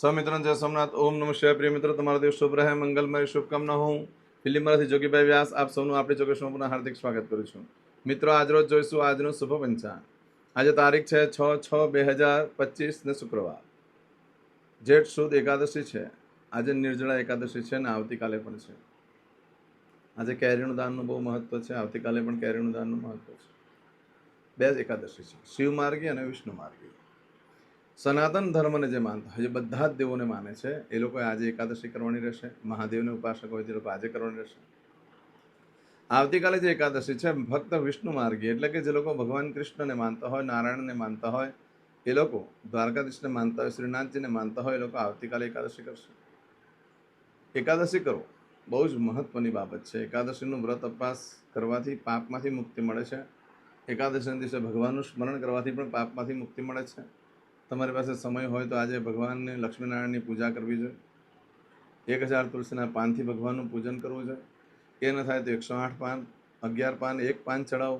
સૌમિત્રોને જય સોમનાથ. ઓમ નમ શિવાય. પ્રિય મિત્રો, તમારો દિવસ શુભ રહે. મંગલમય શુભકામના હું ફિલ્મમાંથી જોગીભાઈ વ્યાસ. આપ સૌનું આપણી ચોક્કસમાં પુનઃ હાર્દિક સ્વાગત કરું છું. મિત્રો આજરોજ જોઈશું આજનું શુભ પંચાંગ. આજે તારીખ છે છ છ બે હજાર પચીસ ને શુક્રવાર. જેઠ, સુદ, એકાદશી છે. આજે નિર્જળા એકાદશી છે ને આવતીકાલે પણ છે. આજે કેરીનું દાનનું બહુ મહત્વ છે. આવતીકાલે પણ કેરીનું દાનનું મહત્વ છે. બે જ એકાદશી છે. શિવ માર્ગી અને વિષ્ણુ માર્ગી. સનાતન ધર્મને જે માનતા હોય, જે બધા જ દેવોને માને છે, એ લોકોએ આજે એકાદશી કરવાની રહેશે, મહાદેવને ઉપાસક હોય તે લોકો આજે કરવાની રહેશે. આવતીકાલે જે એકાદશી છે, ભક્ત વિષ્ણુ માર્ગી, એટલે કે જે લોકો ભગવાન કૃષ્ણને માનતા હોય, નારાયણને માનતા હોય, એ લોકો દ્વારકાધીશને માનતા હોય, શ્રીનાથજીને માનતા હોય, એ લોકો આવતીકાલે એકાદશી કરશે. એકાદશી કરો, બહુ જ મહત્વની બાબત છે. એકાદશીનું વ્રત અપવાસ કરવાથી પાપમાંથી મુક્તિ મળે છે. એકાદશીના દિવસે ભગવાનનું સ્મરણ કરવાથી પણ પાપમાંથી મુક્તિ મળે છે. તમારી પાસે સમય હોય તો આજે ભગવાનને લક્ષ્મીનારાયણની પૂજા કરવી જોઈએ. એક હજાર તુલસીના પાનથી ભગવાનનું પૂજન કરવું જોઈએ એ ન થાય તો એકસો આઠ પાન, અગિયાર પાન, એક પાન ચડાવો.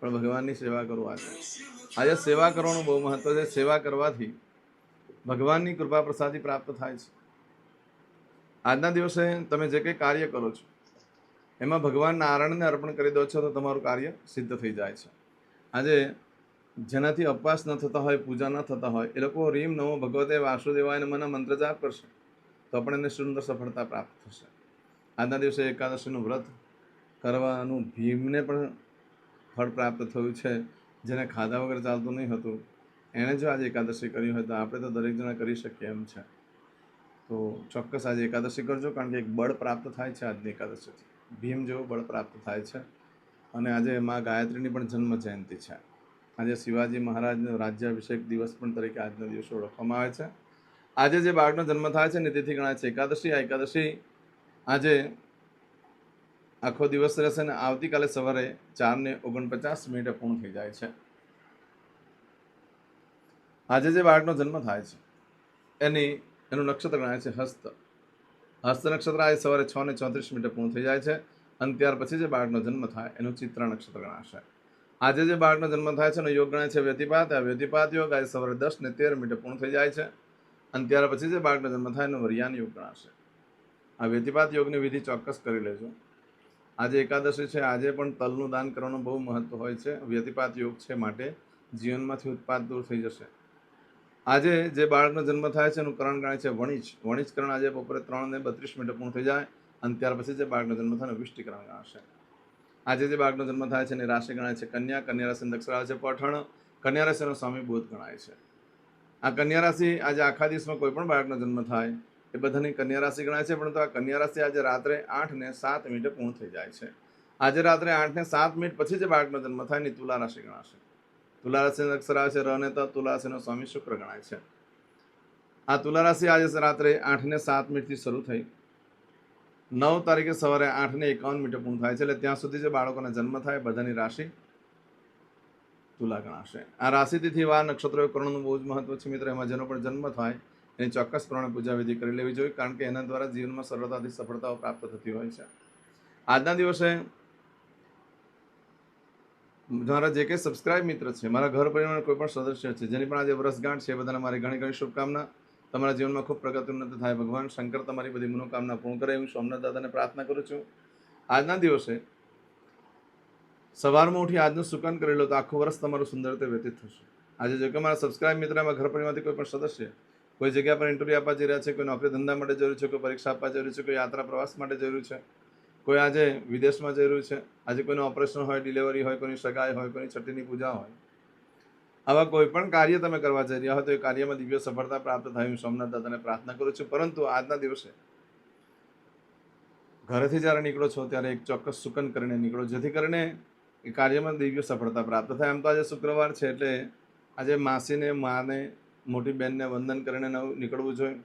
પણ ભગવાનની સેવા કરો આજે. આજે સેવા કરવાનું બહુ મહત્વ છે. સેવા કરવાથી ભગવાનની કૃપા પ્રસાદી પ્રાપ્ત થાય છે. આજના દિવસે તમે જે કંઈ કાર્ય કરો છો, એમાં ભગવાન નારાયણને અર્પણ કરી દો છો તો તમારું કાર્ય સિદ્ધ થઈ જાય છે. આજે જેનાથી અપવાસ ન થતા હોય, પૂજા ન થતા હોય, એ લોકો રીમ નમો ભગવતે વાસુદેવાય મને મંત્ર જાપ કરશે. તો પણ એને સુંદર સફળતા પ્રાપ્ત થશે. આજના દિવસે એકાદશીનું વ્રત કરવાનું ભીમને પણ ફળ પ્રાપ્ત થયું છે. જેને ખાધા વગર ચાલતું નહીં હતું. એણે જો આજે એકાદશી કરી હોય તો આપણે તો દરેક જણા કરી શકીએ એમ છે. તો ચોક્કસ આજે એકાદશી કરજો, કારણ કે એક બળ પ્રાપ્ત થાય છે આજની એકાદશીથી. ભીમ જેવું બળ પ્રાપ્ત થાય છે. અને આજે મા ગાયત્રીની પણ જન્મ જયંતિ છે. આજે શિવાજી મહારાજનો રાજ્યાભિષેક દિવસ પણ તરીકે આજનો દિવસ ઓળખવામાં આવે છે. આજે જે બાળકનો જન્મ થાય છે ને તેથી ગણાય છે. એકાદશી, આ એકાદશી આજે આખો દિવસ રહેશે ને આવતીકાલે સવારે ચારને ઓગણપચાસ મિનિટે પૂર્ણ થઈ જાય છે. આજે જે બાળકનો જન્મ થાય છે, એની, એનું નક્ષત્ર ગણાય છે હસ્ત. હસ્ત નક્ષત્ર આજે સવારે છ ને ચોત્રીસ મિનિટે પૂર્ણ થઈ જાય છે અને ત્યાર પછી જે બાળકનો જન્મ થાય, એનું ચિત્ર નક્ષત્ર ગણાશે. આજે જે બાળકનો જન્મ થાય છે એનો યોગ ગણાય છે વ્યતિપાત. આ વ્યતિપાત યોગ આજે સવારે દસ ને તેર મિનિટે પૂર્ણ થઈ જાય છે અને ત્યાર પછી જે બાળકનો જન્મ થાય એનો વરિયાન યોગ ગણાશે. આ વ્યતિપાત યોગની વિધિ ચોક્કસ કરી લેજો. આજે એકાદશી છે, આજે પણ તલનું દાન કરવાનું બહુ મહત્વ હોય છે. વ્યતિપાત યોગ છે માટે જીવનમાંથી ઉત્પાદ દૂર થઈ જશે. આજે જે બાળકનો જન્મ થાય છે એનું કરણ ગણાય છે વણિજ. વણિજકરણ આજે બપોરે ત્રણ ને બત્રીસ મિનિટે પૂર્ણ થઈ જાય અને ત્યાર પછી જે બાળકનો જન્મ થાય એનું વિષ્ટિકરણ ગણાશે. આજે જે બાળકનો જન્મ થાય છે એને રાશિ ગણાય છે કન્યા કન્યા રાશિ દક્ષિણ આવે છે પઠણ કન્યા રાશિનો સ્વામી બુધ ગણાય છે. આ કન્યા રાશિ આજે આખા દિવસમાં કોઈ પણ બાળકનો જન્મ થાય એ બધાની કન્યા રાશિ ગણાય છે, પરંતુ આ કન્યા રાશિ આજે રાત્રે આઠ ને સાત મિનિટે પૂર્ણ થઈ જાય છે. આજે રાત્રે આઠ ને સાત મિનિટ પછી જે બાળકનો જન્મ થાય એની તુલા રાશિ ગણાશે. તુલા રાશિ અક્ષર આવે છે ર ને ત, તુલા રાશિનો સ્વામી શુક્ર ગણાય છે. આ તુલા રાશિ આજે રાત્રે આઠ ને સાત મિનિટથી શરૂ થઈ નવ તારીખે સવારે આઠ ને એકાવન મિનિટે પૂર્ણ થાય છે એટલે ત્યાં સુધી જે બાળકોને જન્મ થાય બધાની રાશિ તુલા ગણાશે. આ રાશિતિથી વાર નક્ષત્રો કરણનું બહુ જ મહત્વ છે મિત્ર. એમાં જેનો પણ જન્મ થાય એની ચોક્કસ પ્રમાણે પૂજા વિધિ કરી લેવી જોઈએ કારણ કે એના દ્વારા જીવનમાં સરળતાથી સફળતાઓ પ્રાપ્ત થતી હોય છે. આજના દિવસે મારા જે કંઈ સબસ્ક્રાઇબ મિત્ર છે, મારા ઘર પરિવારના કોઈ પણ સદસ્ય છે, જેની પણ આજે વર્ષગાંઠ છે બધાને મારી ઘણી ઘણી શુભકામના. તમારા જીવનમાં ખૂબ પ્રગતિ ઉન્નતિ થાય. ભગવાન શંકર તમારી બધી મનોકામના પૂર્ણ કરે. હું સોમનાથ દાદાને પ્રાર્થના કરું છું. આજના દિવસે સવારમાં ઉઠી આજનું સુકન કરી લો તો આખું વર્ષ તમારું સુંદર રીતે વ્યતીત થશે. આજે જો કે મારા સબસ્ક્રાઇબ મિત્રમાં ઘર પરિવારમાંથી કોઈ પણ સદસ્ય કોઈ જગ્યા પર ઇન્ટરવ્યૂ આપવા જઈ રહ્યા છે, કોઈ નોકરી ધંધા માટે જરૂર છે, કોઈ પરીક્ષા આપવા જરૂર છે, કોઈ યાત્રા પ્રવાસ માટે જરૂર છે, કોઈ આજે વિદેશમાં રહ્યું છે, આજે કોઈનું ઓપરેશન હોય ડિલિવરી હોય, કોઈની સગાઈ હોય, કોઈની છઠ્ઠીની પૂજા હોય આવા કોઈ પણ કાર્ય તમે કરવા જઈ રહ્યા હોય તો એ કાર્યમાં દિવ્ય સફળતા પ્રાપ્ત થાય. હું સોમનાથ દાદાને પ્રાર્થના કરું છું. પરંતુ આજના દિવસે ઘરેથી જ્યારે નીકળો છો, ત્યારે એક ચોક્કસ સુકન કરીને નીકળો. જેથી કરીને એ કાર્યમાં દિવ્ય સફળતા પ્રાપ્ત થાય. એમ તો આજે શુક્રવાર છે એટલે આજે માસીને, માને, મોટી બહેનને વંદન કરીને નીકળવું જોઈએ.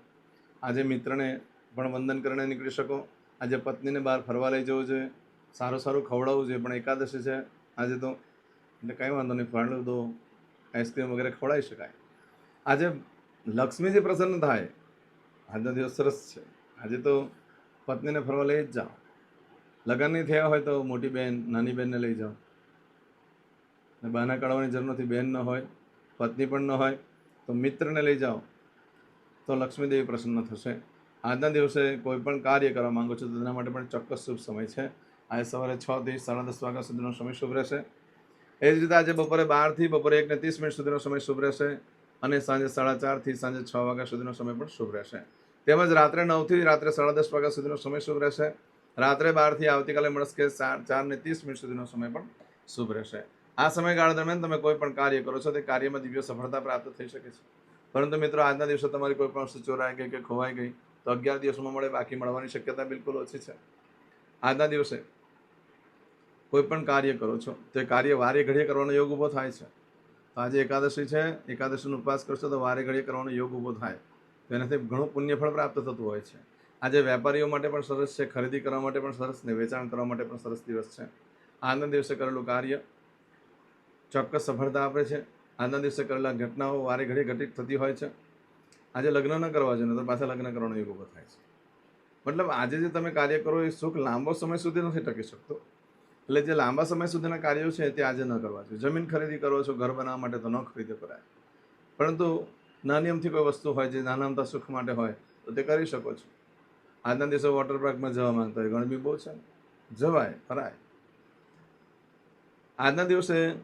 આજે મિત્રને પણ વંદન કરીને નીકળી શકો. આજે પત્નીને બહાર ફરવા લઈ જવું જોઈએ. સારું સારું ખવડાવવું જોઈએ. પણ એકાદશી છે. આજે તો એટલે કંઈ વાંધો નહીં. ફાળું દો. આઈસ્ક્રીમ વગેરે ખવડાવી શકાય. આજે લક્ષ્મીજી પ્રસન્ન થાય, આજનો દિવસ સરસ છે. આજે તો પત્નીને ફરવા લઈ જ જાઓ. લગ્ન નહીં થયા હોય તો મોટી બહેન નાની બહેનને લઈ જાઓ. અને બહાના કાઢવાની જરૂર નથી બહેન ન હોય, પત્ની પણ ન હોય, તો મિત્રને લઈ જાઓ. તો લક્ષ્મીદેવી પ્રસન્ન થશે. આજના દિવસે કોઈ પણ કાર્ય કરવા માગો છો તો તેના માટે પણ ચોક્કસ શુભ સમય છે. આજે સવારે છથી સાડા દસ વાગ્યા સુધીનો સમય શુભ રહેશે. એ જ રીતે આજે બપોરે બારથી બપોરે એકને ત્રીસ મિનિટ સુધીનો સમય શુભ રહેશે અને સાંજે સાડા ચારથી સાંજે છ વાગ્યા સુધીનો સમય પણ શુભ રહેશે. તેમજ રાત્રે નવથી રાત્રે સાડા દસ વાગ્યા સુધીનો સમય શુભ રહેશે. રાત્રે બારથી આવતીકાલે મળશે ચાર ચાર ને ત્રીસ મિનિટ સુધીનો સમય પણ શુભ રહેશે. આ સમયગાળા દરમિયાન તમે કોઈ પણ કાર્ય કરો છો તે કાર્યમાં દિવ્ય સફળતા પ્રાપ્ત થઈ શકે છે. પરંતુ મિત્રો, આજના દિવસે તમારી કોઈ પણ વસ્તુ ચોરાઈ ગઈ કે ખોવાઈ ગઈ તો અગિયાર દિવસમાં મળે, બાકી મળવાની શક્યતા બિલકુલ ઓછી છે. આજના દિવસે કોઈ પણ કાર્ય કરો છો, તો કાર્ય વારે ઘડીએ કરવાનો યોગ ઊભો થાય છે. આજે એકાદશી છે, એકાદશીનો ઉપવાસ કરશો તો વારે ઘડીએ કરવાનો યોગ ઊભો થાય. તો એનાથી ઘણું પુણ્યફળ પ્રાપ્ત થતું હોય છે. આજે વેપારીઓ માટે પણ સરસ છે, ખરીદી કરવા માટે પણ સરસ ને વેચાણ કરવા માટે પણ સરસ દિવસ છે. આજના દિવસે કરેલું કાર્ય ચોક્કસ સફળતા આપે છે. આજના દિવસે કરેલા ઘટનાઓ વારે ઘડી ઘટિત થતી હોય છે. આજે લગ્ન ન કરવા જોઈએ તો પાછા લગ્ન કરવાનો યોગ ઊભો થાય છે. મતલબ આજે જે તમે કાર્ય કરો એ સુખ લાંબો સમય સુધી નથી ટકી શકતો. એટલે જે લાંબા સમય સુધીના કાર્યો છે તે આજે ન કરવા જોઈએ. જમીન ખરીદી કરો છો, ઘર બનાવવા માટે તો ન ખરીદી કરાય. પરંતુ નાની અમથી કોઈ વસ્તુ હોય જે નાના અમતા સુખ માટે હોય, તો તે કરી શકો છો. આજના દિવસે વોટર પાર્કમાં જવા માંગતા હોય, ગણબી બહુ છે. જવાય ફરાય આજના દિવસે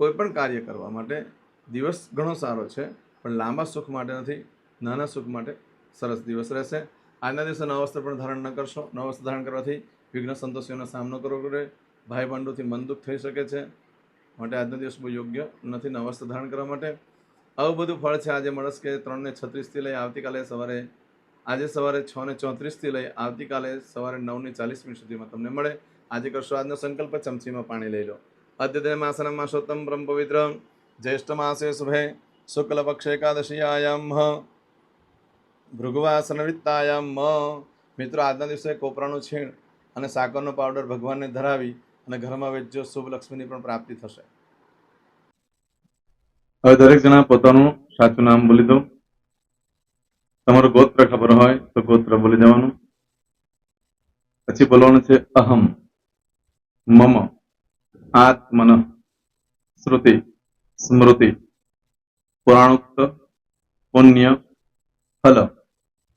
કોઈ પણ કાર્ય કરવા માટે દિવસ ઘણો સારો છે, પણ લાંબા સુખ માટે નથી, નાના સુખ માટે સરસ દિવસ રહેશે. આજના દિવસે નવા વસ્ત્ર પણ ધારણ ન કરશો. નવા વસ્ત્ર ધારણ કરવાથી વિઘ્ન સંતોષીઓનો સામનો કરવો પડે ભાઈ બંધુથી મન દુઃખ થઈ શકે છે. માટે આજનો દિવસ બહુ યોગ્ય નથી નવા વસ્ત્ર ધારણ કરવા માટે. આવું બધું ફળ છે આજે મળસ કે ત્રણને છત્રીસથી લઈ આવતીકાલે સવારે, આજે સવારે છ ને ચોત્રીસથી લઈ આવતીકાલે સવારે નવને ચાલીસ મિનિટ સુધીમાં તમને મળે. આજે કરશો આજનો સંકલ્પ, ચમચીમાં પાણી લઈ લો. અદ્યતે માસના માસોત્તમ બ્રહ્મ પવિત્ર, જ્યેષ્ઠ માસે શુભે, શુક્લપક્ષ એકાદશી એકાદશીયાયામ ભૃગુવાસનવિત્તાયામ મિત્રો, આજના દિવસે કોપરાનું છીણ અને સાકરનો પાવડર ભગવાનને ધરાવી અને ઘરમાં વેચજો, શુભ લક્ષ્મીની પણ પ્રાપ્તિ થશે. હવે દરેક જણા પોતાનું સાચું નામ બોલી દો. તમારું ગોત્ર ખબર હોય તો ગોત્ર બોલી દેવાનું. પછી બોલવાનું છે અહમ, મમ, આત્મન, શ્રુતિ, સ્મૃતિ, પુરાણોક્ત, પુણ્ય, ફલ.